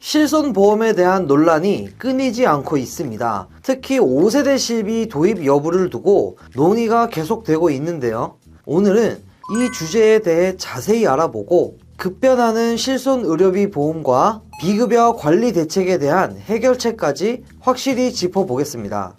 실손보험에 대한 논란이 끊이지 않고 있습니다. 특히 5세대 실비 도입 여부를 두고 논의가 계속되고 있는데요. 오늘은 이 주제에 대해 자세히 알아보고 급변하는 실손 의료비 보험과 비급여 관리 대책에 대한 해결책까지 확실히 짚어보겠습니다.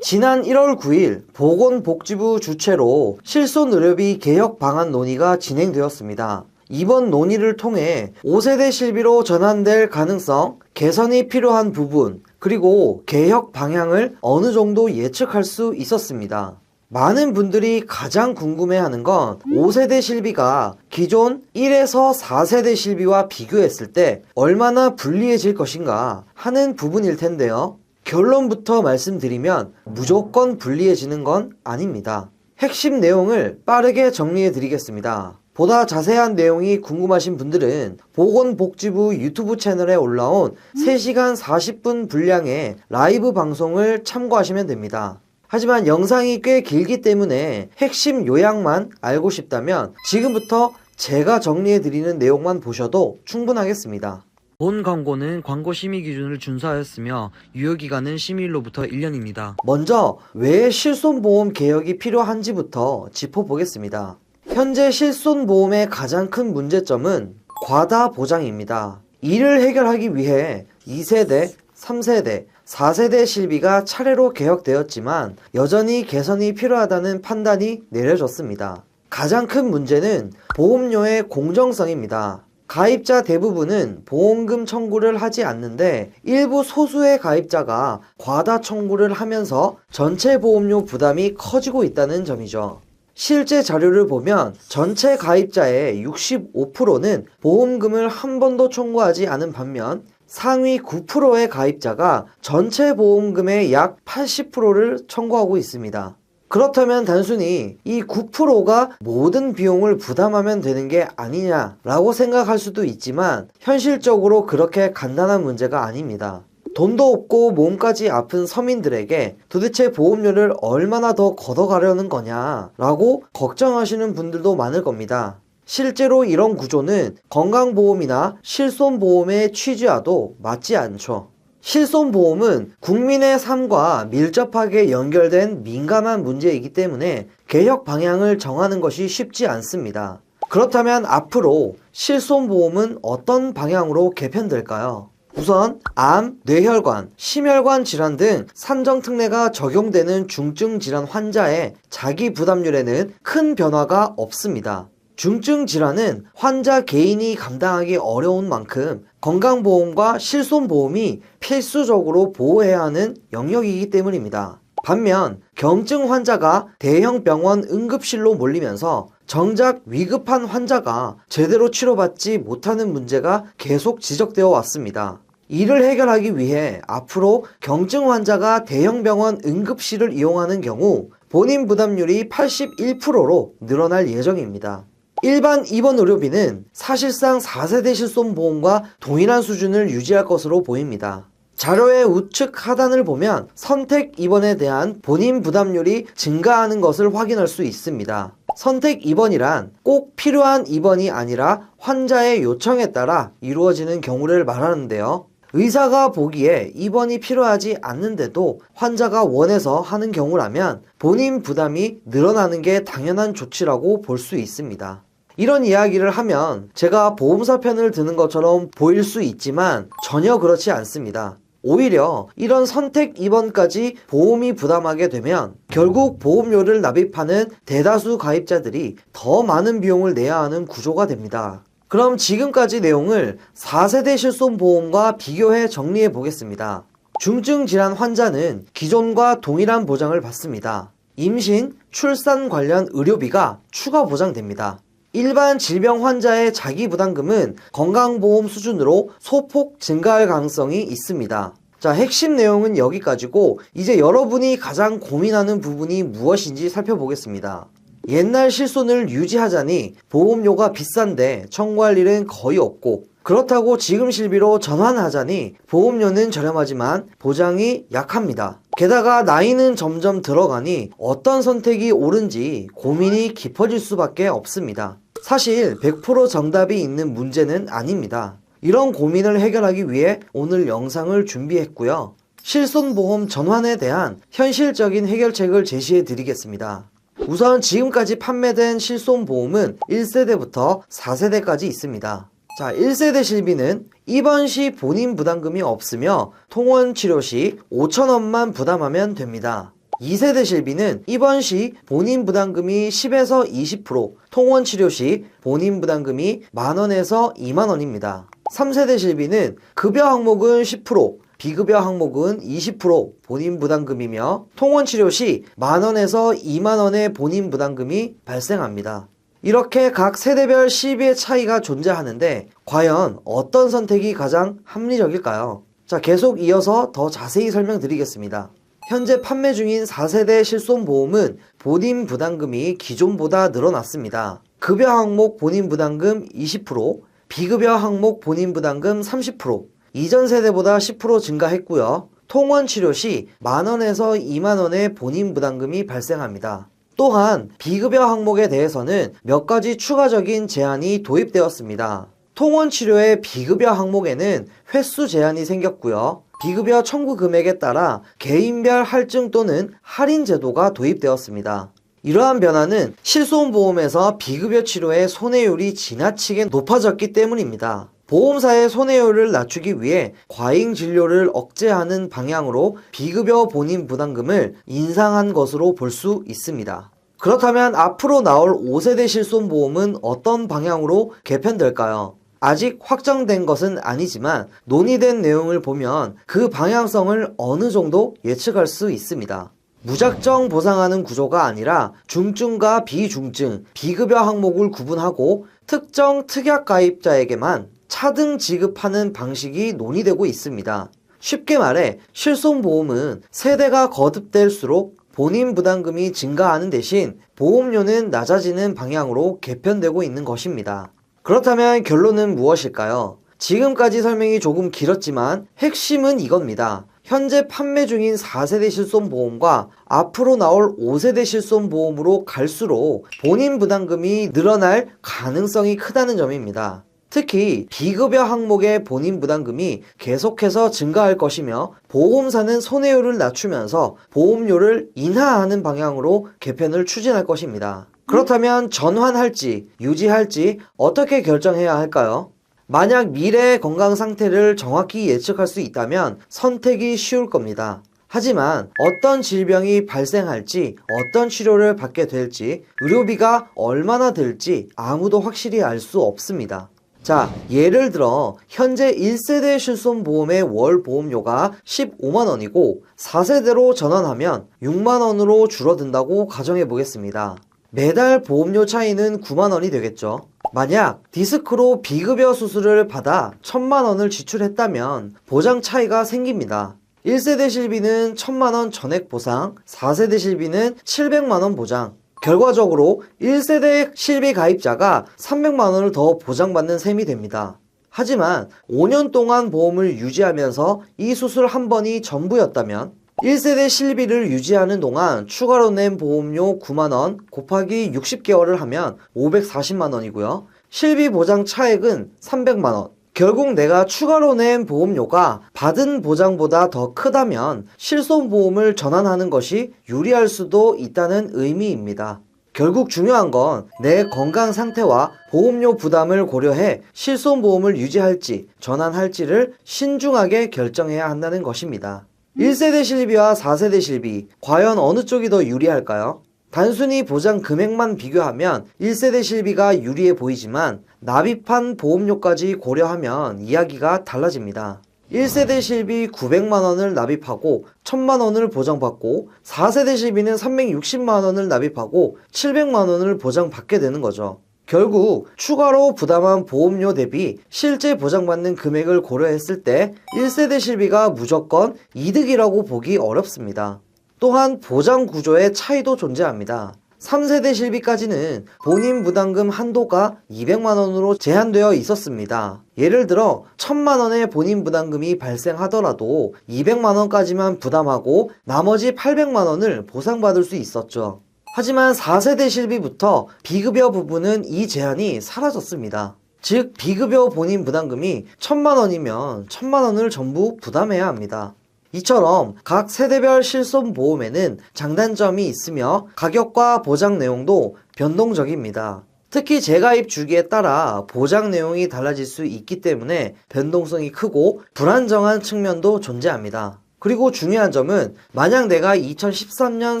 지난 1월 9일 보건복지부 주최로 실손의료비 개혁 방안 논의가 진행되었습니다. 이번 논의를 통해 5세대 실비로 전환될 가능성, 개선이 필요한 부분, 그리고 개혁 방향을 어느 정도 예측할 수 있었습니다. 많은 분들이 가장 궁금해하는 건 5세대 실비가 기존 1에서 4세대 실비와 비교했을 때 얼마나 불리해질 것인가 하는 부분일 텐데요. 결론부터 말씀드리면 무조건 불리해지는 건 아닙니다. 핵심 내용을 빠르게 정리해 드리겠습니다. 보다 자세한 내용이 궁금하신 분들은 보건복지부 유튜브 채널에 올라온 3시간 40분 분량의 라이브 방송을 참고하시면 됩니다. 하지만 영상이 꽤 길기 때문에 핵심 요약만 알고 싶다면 지금부터 제가 정리해 드리는 내용만 보셔도 충분하겠습니다. 본 광고는 광고 심의 기준을 준수하였으며 유효기간은 심의일로부터 1년입니다. 먼저 왜 실손보험 개혁이 필요한지부터 짚어보겠습니다. 현재 실손 보험의 가장 큰 문제점은 과다 보장입니다. 이를 해결하기 위해 2세대, 3세대, 4세대 실비가 차례로 개혁되었지만 여전히 개선이 필요하다는 판단이 내려졌습니다. 가장 큰 문제는 보험료의 공정성입니다. 가입자 대부분은 보험금 청구를 하지 않는데 일부 소수의 가입자가 과다 청구를 하면서 전체 보험료 부담이 커지고 있다는 점이죠. 실제 자료를 보면 전체 가입자의 65%는 보험금을 한 번도 청구하지 않은 반면 상위 9%의 가입자가 전체 보험금의 약 80%를 청구하고 있습니다. 그렇다면 단순히 이 9%가 모든 비용을 부담하면 되는 게 아니냐라고 생각할 수도 있지만 현실적으로 그렇게 간단한 문제가 아닙니다. 돈도 없고 몸까지 아픈 서민들에게 도대체 보험료를 얼마나 더 걷어가려는 거냐라고 걱정하시는 분들도 많을 겁니다. 실제로 이런 구조는 건강보험이나 실손보험의 취지와도 맞지 않죠. 실손보험은 국민의 삶과 밀접하게 연결된 민감한 문제이기 때문에 개혁 방향을 정하는 것이 쉽지 않습니다. 그렇다면 앞으로 실손보험은 어떤 방향으로 개편될까요? 우선 암, 뇌혈관, 심혈관 질환 등 산정 특례가 적용되는 중증 질환 환자의 자기 부담률에는 큰 변화가 없습니다. 중증 질환은 환자 개인이 감당하기 어려운 만큼 건강보험과 실손보험이 필수적으로 보호해야 하는 영역이기 때문입니다. 반면 경증 환자가 대형 병원 응급실로 몰리면서 정작 위급한 환자가 제대로 치료받지 못하는 문제가 계속 지적되어 왔습니다. 이를 해결하기 위해 앞으로 경증 환자가 대형 병원 응급실을 이용하는 경우 본인 부담률이 81%로 늘어날 예정입니다. 일반 입원 의료비는 사실상 4세대 실손보험과 동일한 수준을 유지할 것으로 보입니다. 자료의 우측 하단을 보면 선택 입원에 대한 본인 부담률이 증가하는 것을 확인할 수 있습니다. 선택 입원이란 꼭 필요한 입원이 아니라 환자의 요청에 따라 이루어지는 경우를 말하는데요. 의사가 보기에 입원이 필요하지 않는데도 환자가 원해서 하는 경우라면 본인 부담이 늘어나는 게 당연한 조치라고 볼 수 있습니다. 이런 이야기를 하면 제가 보험사 편을 드는 것처럼 보일 수 있지만 전혀 그렇지 않습니다. 오히려 이런 선택 입원까지 보험이 부담하게 되면 결국 보험료를 납입하는 대다수 가입자들이 더 많은 비용을 내야 하는 구조가 됩니다. 그럼 지금까지 내용을 4세대 실손보험과 비교해 정리해 보겠습니다. 중증 질환 환자는 기존과 동일한 보장을 받습니다. 임신, 출산 관련 의료비가 추가 보장됩니다. 일반 질병 환자의 자기 부담금은 건강보험 수준으로 소폭 증가할 가능성이 있습니다. 자, 핵심 내용은 여기까지고 이제 여러분이 가장 고민하는 부분이 무엇인지 살펴보겠습니다. 옛날 실손을 유지하자니 보험료가 비싼데 청구할 일은 거의 없고 그렇다고 지금 실비로 전환하자니 보험료는 저렴하지만 보장이 약합니다. 게다가 나이는 점점 들어가니 어떤 선택이 옳은지 고민이 깊어질 수밖에 없습니다. 사실 100% 정답이 있는 문제는 아닙니다. 이런 고민을 해결하기 위해 오늘 영상을 준비했고요. 실손보험 전환에 대한 현실적인 해결책을 제시해 드리겠습니다. 우선 지금까지 판매된 실손보험은 1세대부터 4세대까지 있습니다. 자, 1세대 실비는 입원 시 본인 부담금이 없으며 통원 치료 시 5천원만 부담하면 됩니다. 2세대 실비는 입원 시 본인 부담금이 10에서 20%, 통원 치료 시 본인 부담금이 만원에서 2만원입니다. 3세대 실비는 급여 항목은 10%, 비급여 항목은 20% 본인 부담금이며 통원 치료 시 만원에서 2만원의 본인 부담금이 발생합니다. 이렇게 각 세대별 시비의 차이가 존재하는데 과연 어떤 선택이 가장 합리적일까요? 자, 계속 이어서 더 자세히 설명드리겠습니다. 현재 판매 중인 4세대 실손보험은 본인 부담금이 기존보다 늘어났습니다. 급여 항목 본인 부담금 20%, 비급여 항목 본인 부담금 30%, 이전 세대보다 10% 증가했고요. 통원 치료 시 만원에서 2만원의 본인 부담금이 발생합니다. 또한 비급여 항목에 대해서는 몇 가지 추가적인 제한이 도입되었습니다. 통원 치료의 비급여 항목에는 횟수 제한이 생겼고요. 비급여 청구 금액에 따라 개인별 할증 또는 할인 제도가 도입되었습니다. 이러한 변화는 실손보험에서 비급여 치료의 손해율이 지나치게 높아졌기 때문입니다. 보험사의 손해율을 낮추기 위해 과잉 진료를 억제하는 방향으로 비급여 본인 부담금을 인상한 것으로 볼 수 있습니다. 그렇다면 앞으로 나올 5세대 실손보험은 어떤 방향으로 개편될까요? 아직 확정된 것은 아니지만 논의된 내용을 보면 그 방향성을 어느 정도 예측할 수 있습니다. 무작정 보상하는 구조가 아니라 중증과 비중증, 비급여 항목을 구분하고 특정 특약 가입자에게만 차등 지급하는 방식이 논의되고 있습니다. 쉽게 말해 실손보험은 세대가 거듭될수록 본인 부담금이 증가하는 대신 보험료는 낮아지는 방향으로 개편되고 있는 것입니다. 그렇다면 결론은 무엇일까요? 지금까지 설명이 조금 길었지만 핵심은 이겁니다. 현재 판매 중인 4세대 실손보험과 앞으로 나올 5세대 실손보험으로 갈수록 본인 부담금이 늘어날 가능성이 크다는 점입니다. 특히 비급여 항목의 본인 부담금이 계속해서 증가할 것이며 보험사는 손해율을 낮추면서 보험료를 인하하는 방향으로 개편을 추진할 것입니다. 그렇다면 전환할지 유지할지 어떻게 결정해야 할까요? 만약 미래의 건강 상태를 정확히 예측할 수 있다면 선택이 쉬울 겁니다. 하지만 어떤 질병이 발생할지, 어떤 치료를 받게 될지, 의료비가 얼마나 들지 아무도 확실히 알 수 없습니다. 자, 예를 들어 현재 1세대 실손보험의 월 보험료가 15만 원이고 4세대로 전환하면 6만 원으로 줄어든다고 가정해 보겠습니다. 매달 보험료 차이는 9만 원이 되겠죠. 만약 디스크로 비급여 수술을 받아 1000만원을 지출했다면 보장 차이가 생깁니다. 1세대 실비는 1000만원 전액 보상, 4세대 실비는 700만 원 보장, 결과적으로 1세대 실비 가입자가 300만 원을 더 보장받는 셈이 됩니다. 하지만 5년 동안 보험을 유지하면서 이 수술 한 번이 전부였다면 1세대 실비를 유지하는 동안 추가로 낸 보험료 9만원 곱하기 60개월을 하면 540만원이고요. 실비 보장 차액은 300만원. 결국 내가 추가로 낸 보험료가 받은 보장보다 더 크다면 실손보험을 전환하는 것이 유리할 수도 있다는 의미입니다. 결국 중요한 건 내 건강 상태와 보험료 부담을 고려해 실손보험을 유지할지 전환할지를 신중하게 결정해야 한다는 것입니다. 1세대 실비와 4세대 실비, 과연 어느 쪽이 더 유리할까요? 단순히 보장 금액만 비교하면 1세대 실비가 유리해 보이지만 납입한 보험료까지 고려하면 이야기가 달라집니다. 1세대 실비 900만원을 납입하고 1000만원을 보장받고 4세대 실비는 360만원을 납입하고 700만원을 보장받게 되는 거죠. 결국 추가로 부담한 보험료 대비 실제 보장받는 금액을 고려했을 때 1세대 실비가 무조건 이득이라고 보기 어렵습니다. 또한 보장 구조의 차이도 존재합니다. 3세대 실비까지는 본인 부담금 한도가 200만원으로 제한되어 있었습니다. 예를 들어 1000만원의 본인 부담금이 발생하더라도 200만원까지만 부담하고 나머지 800만원을 보상받을 수 있었죠. 하지만 4세대 실비부터 비급여 부분은 이 제한이 사라졌습니다. 즉 비급여 본인 부담금이 천만 원이면 천만 원을 전부 부담해야 합니다. 이처럼 각 세대별 실손보험에는 장단점이 있으며 가격과 보장 내용도 변동적입니다. 특히 재가입 주기에 따라 보장 내용이 달라질 수 있기 때문에 변동성이 크고 불안정한 측면도 존재합니다. 그리고 중요한 점은 만약 내가 2013년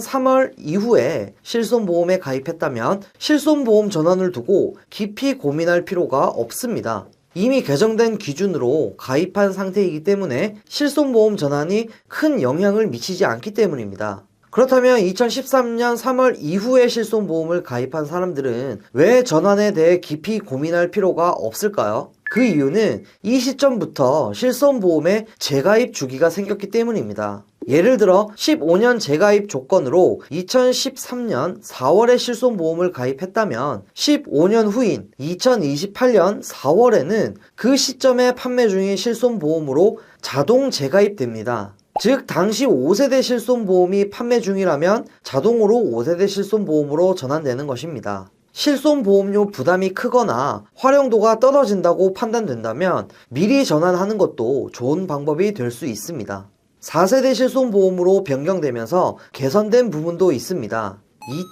3월 이후에 실손보험에 가입했다면 실손보험 전환을 두고 깊이 고민할 필요가 없습니다. 이미 개정된 기준으로 가입한 상태이기 때문에 실손보험 전환이 큰 영향을 미치지 않기 때문입니다. 그렇다면 2013년 3월 이후에 실손보험을 가입한 사람들은 왜 전환에 대해 깊이 고민할 필요가 없을까요? 그 이유는 이 시점부터 실손보험에 재가입 주기가 생겼기 때문입니다. 예를 들어 15년 재가입 조건으로 2013년 4월에 실손보험을 가입했다면 15년 후인 2028년 4월에는 그 시점에 판매 중인 실손보험으로 자동 재가입됩니다. 즉 당시 5세대 실손보험이 판매 중이라면 자동으로 5세대 실손보험으로 전환되는 것입니다. 실손보험료 부담이 크거나 활용도가 떨어진다고 판단된다면 미리 전환하는 것도 좋은 방법이 될 수 있습니다. 4세대 실손보험으로 변경되면서 개선된 부분도 있습니다.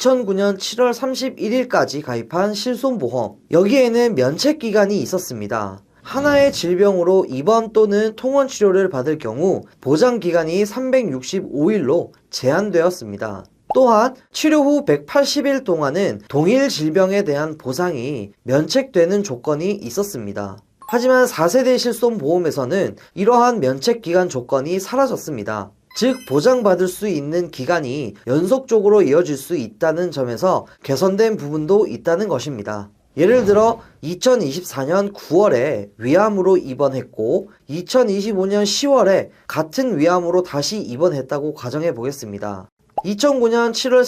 2009년 7월 31일까지 가입한 실손보험. 여기에는 면책 기간이 있었습니다. 하나의 질병으로 입원 또는 통원 치료를 받을 경우 보장 기간이 365일로 제한되었습니다. 또한 치료 후 180일 동안은 동일 질병에 대한 보상이 면책되는 조건이 있었습니다. 하지만 4세대 실손보험에서는 이러한 면책 기간 조건이 사라졌습니다. 즉 보장받을 수 있는 기간이 연속적으로 이어질 수 있다는 점에서 개선된 부분도 있다는 것입니다. 예를 들어 2024년 9월에 위암으로 입원했고 2025년 10월에 같은 위암으로 다시 입원했다고 가정해 보겠습니다. 2009년 7월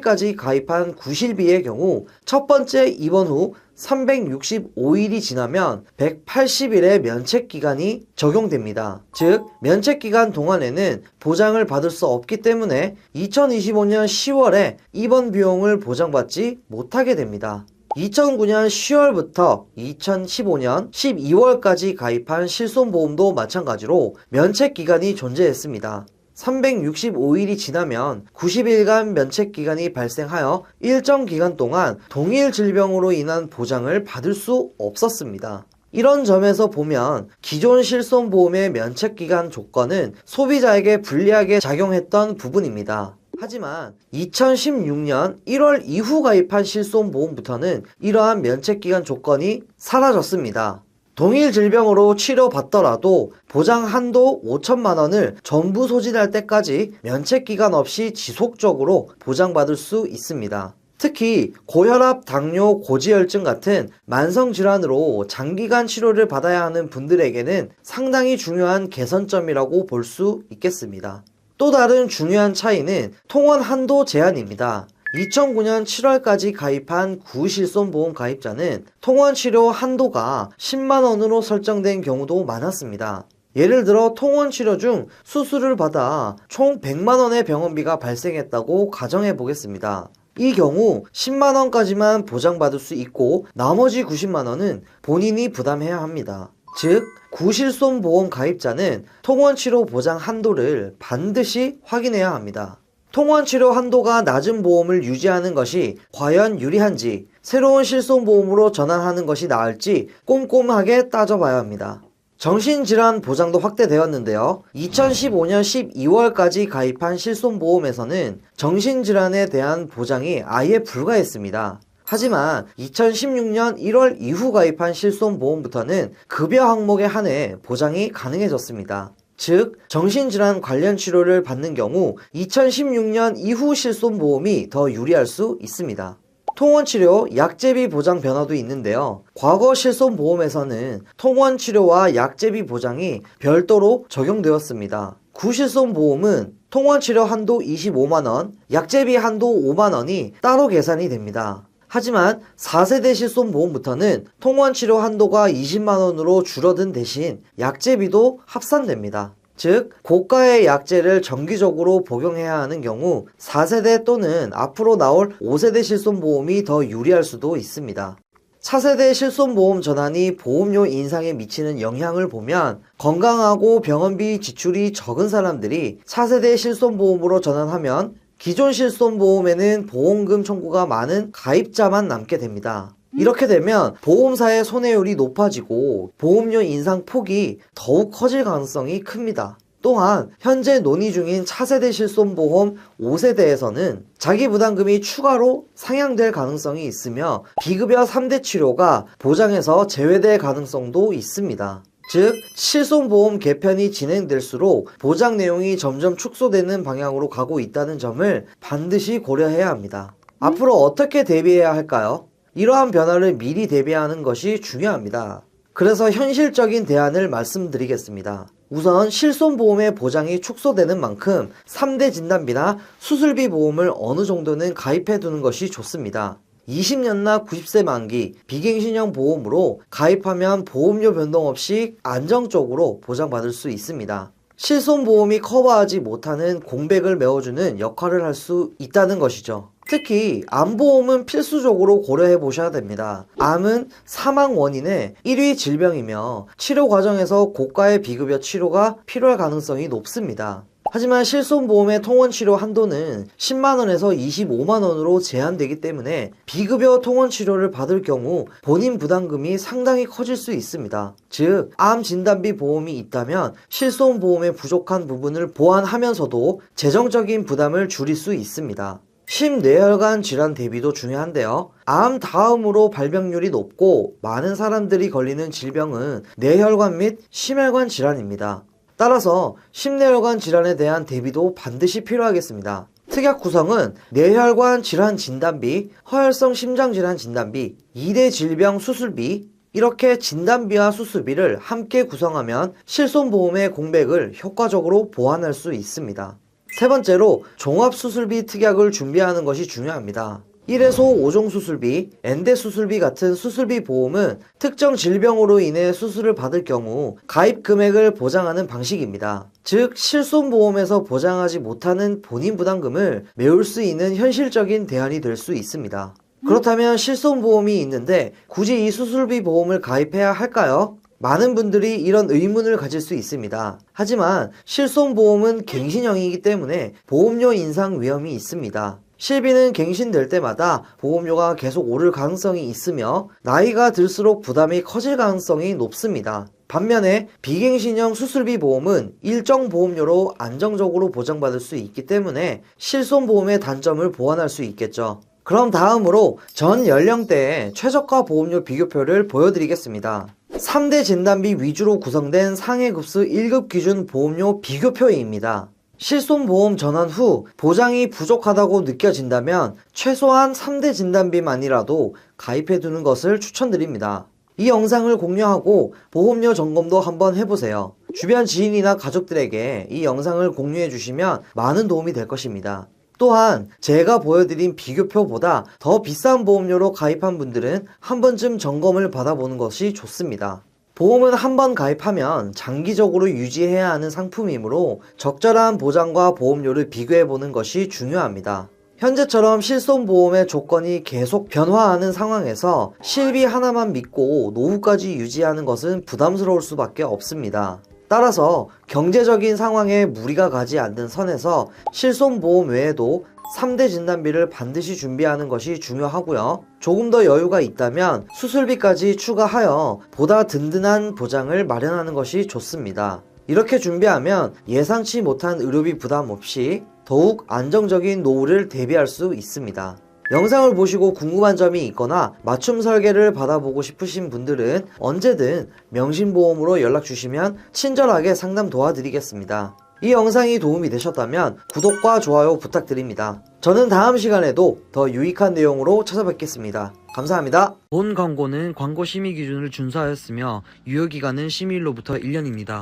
31일까지 가입한 구실비의 경우 첫 번째 입원 후 365일이 지나면 180일의 면책 기간이 적용됩니다. 즉, 면책 기간 동안에는 보장을 받을 수 없기 때문에 2025년 10월에 입원 비용을 보장받지 못하게 됩니다. 2009년 10월부터 2015년 12월까지 가입한 실손보험도 마찬가지로 면책 기간이 존재했습니다. 365일이 지나면 90일간 면책 기간이 발생하여 일정 기간 동안 동일 질병으로 인한 보장을 받을 수 없었습니다. 이런 점에서 보면 기존 실손보험의 면책 기간 조건은 소비자에게 불리하게 작용했던 부분입니다. 하지만 2016년 1월 이후 가입한 실손보험부터는 이러한 면책기간 조건이 사라졌습니다. 동일 질병으로 치료받더라도 보장 한도 5천만 원을 전부 소진할 때까지 면책 기간 없이 지속적으로 보장받을 수 있습니다. 특히 고혈압, 당뇨, 고지혈증 같은 만성 질환으로 장기간 치료를 받아야 하는 분들에게는 상당히 중요한 개선점이라고 볼 수 있겠습니다. 또 다른 중요한 차이는 통원 한도 제한입니다. 2009년 7월까지 가입한 구실손보험 가입자는 통원 치료 한도가 10만원으로 설정된 경우도 많았습니다. 예를 들어 통원 치료 중 수술을 받아 총 100만원의 병원비가 발생했다고 가정해 보겠습니다. 이 경우 10만원까지만 보장받을 수 있고 나머지 90만원은 본인이 부담해야 합니다. 즉, 구실손보험 가입자는 통원치료 보장 한도를 반드시 확인해야 합니다. 통원치료 한도가 낮은 보험을 유지하는 것이 과연 유리한지 새로운 실손보험으로 전환하는 것이 나을지 꼼꼼하게 따져봐야 합니다. 정신질환 보장도 확대되었는데요. 2015년 12월까지 가입한 실손보험에서는 정신질환에 대한 보장이 아예 불가했습니다. 하지만 2016년 1월 이후 가입한 실손보험부터는 급여 항목에 한해 보장이 가능해졌습니다. 즉, 정신질환 관련 치료를 받는 경우 2016년 이후 실손보험이 더 유리할 수 있습니다. 통원치료, 약제비 보장 변화도 있는데요. 과거 실손보험에서는 통원치료와 약제비 보장이 별도로 적용되었습니다. 구실손보험은 통원치료 한도 25만원, 약제비 한도 5만원이 따로 계산이 됩니다. 하지만 4세대 실손 보험부터는 통원 치료 한도가 20만원으로 줄어든 대신 약제비도 합산됩니다. 즉, 고가의 약제를 정기적으로 복용해야 하는 경우 4세대 또는 앞으로 나올 5세대 실손보험이 더 유리할 수도 있습니다. 차세대 실손보험 전환이 보험료 인상에 미치는 영향을 보면 건강하고 병원비 지출이 적은 사람들이 차세대 실손보험으로 전환하면 기존 실손보험에는 보험금 청구가 많은 가입자만 남게 됩니다. 이렇게 되면 보험사의 손해율이 높아지고 보험료 인상 폭이 더욱 커질 가능성이 큽니다. 또한 현재 논의 중인 차세대 실손보험 5세대에서는 자기 부담금이 추가로 상향될 가능성이 있으며 비급여 3대 치료가 보장에서 제외될 가능성도 있습니다. 즉, 실손보험 개편이 진행될수록 보장 내용이 점점 축소되는 방향으로 가고 있다는 점을 반드시 고려해야 합니다. 앞으로 어떻게 대비해야 할까요? 이러한 변화를 미리 대비하는 것이 중요합니다. 그래서 현실적인 대안을 말씀드리겠습니다. 우선 실손보험의 보장이 축소되는 만큼 3대 진단비나 수술비 보험을 어느 정도는 가입해 두는 것이 좋습니다. 20년나 90세 만기 비갱신형 보험으로 가입하면 보험료 변동 없이 안정적으로 보장받을 수 있습니다. 실손보험이 커버하지 못하는 공백을 메워주는 역할을 할 수 있다는 것이죠. 특히 암보험은 필수적으로 고려해 보셔야 됩니다. 암은 사망 원인의 1위 질병이며 치료 과정에서 고가의 비급여 치료가 필요할 가능성이 높습니다. 하지만 실손보험의 통원치료 한도는 10만원에서 25만원으로 제한되기 때문에 비급여 통원치료를 받을 경우 본인 부담금이 상당히 커질 수 있습니다. 즉, 암 진단비 보험이 있다면 실손보험의 부족한 부분을 보완하면서도 재정적인 부담을 줄일 수 있습니다. 심뇌혈관 질환 대비도 중요한데요. 암 다음으로 발병률이 높고 많은 사람들이 걸리는 질병은 뇌혈관 및 심혈관 질환입니다. 따라서 심뇌혈관 질환에 대한 대비도 반드시 필요하겠습니다. 특약 구성은 뇌혈관 질환 진단비, 허혈성 심장 질환 진단비, 2대 질병 수술비, 이렇게 진단비와 수술비를 함께 구성하면 실손보험의 공백을 효과적으로 보완할 수 있습니다. 세 번째로 종합수술비 특약을 준비하는 것이 중요합니다. 1에서 5종 수술비, 엔대 수술비 같은 수술비 보험은 특정 질병으로 인해 수술을 받을 경우 가입 금액을 보장하는 방식입니다. 즉, 실손보험에서 보장하지 못하는 본인 부담금을 메울 수 있는 현실적인 대안이 될 수 있습니다. 그렇다면 실손보험이 있는데 굳이 이 수술비 보험을 가입해야 할까요? 많은 분들이 이런 의문을 가질 수 있습니다. 하지만 실손보험은 갱신형이기 때문에 보험료 인상 위험이 있습니다. 실비는 갱신될 때마다 보험료가 계속 오를 가능성이 있으며 나이가 들수록 부담이 커질 가능성이 높습니다. 반면에 비갱신형 수술비 보험은 일정 보험료로 안정적으로 보장받을 수 있기 때문에 실손보험의 단점을 보완할 수 있겠죠. 그럼 다음으로 전 연령대의 최저가 보험료 비교표를 보여드리겠습니다. 3대 진단비 위주로 구성된 상해급수 1급 기준 보험료 비교표입니다. 실손보험 전환 후 보장이 부족하다고 느껴진다면 최소한 3대 진단비만이라도 가입해두는 것을 추천드립니다. 이 영상을 공유하고 보험료 점검도 한번 해보세요. 주변 지인이나 가족들에게 이 영상을 공유해 주시면 많은 도움이 될 것입니다. 또한 제가 보여드린 비교표보다 더 비싼 보험료로 가입한 분들은 한 번쯤 점검을 받아보는 것이 좋습니다. 보험은 한 번 가입하면 장기적으로 유지해야 하는 상품이므로 적절한 보장과 보험료를 비교해 보는 것이 중요합니다. 현재처럼 실손보험의 조건이 계속 변화하는 상황에서 실비 하나만 믿고 노후까지 유지하는 것은 부담스러울 수밖에 없습니다. 따라서 경제적인 상황에 무리가 가지 않는 선에서 실손보험 외에도 3대 진단비를 반드시 준비하는 것이 중요하고요. 조금 더 여유가 있다면 수술비까지 추가하여 보다 든든한 보장을 마련하는 것이 좋습니다. 이렇게 준비하면 예상치 못한 의료비 부담 없이 더욱 안정적인 노후를 대비할 수 있습니다. 영상을 보시고 궁금한 점이 있거나 맞춤 설계를 받아보고 싶으신 분들은 언제든 명신보험으로 연락 주시면 친절하게 상담 도와드리겠습니다. 이 영상이 도움이 되셨다면 구독과 좋아요 부탁드립니다. 저는 다음 시간에도 더 유익한 내용으로 찾아뵙겠습니다. 감사합니다. 본 광고는 광고 심의 기준을 준수하였으며 유효 기간은 심의일로부터 1년입니다.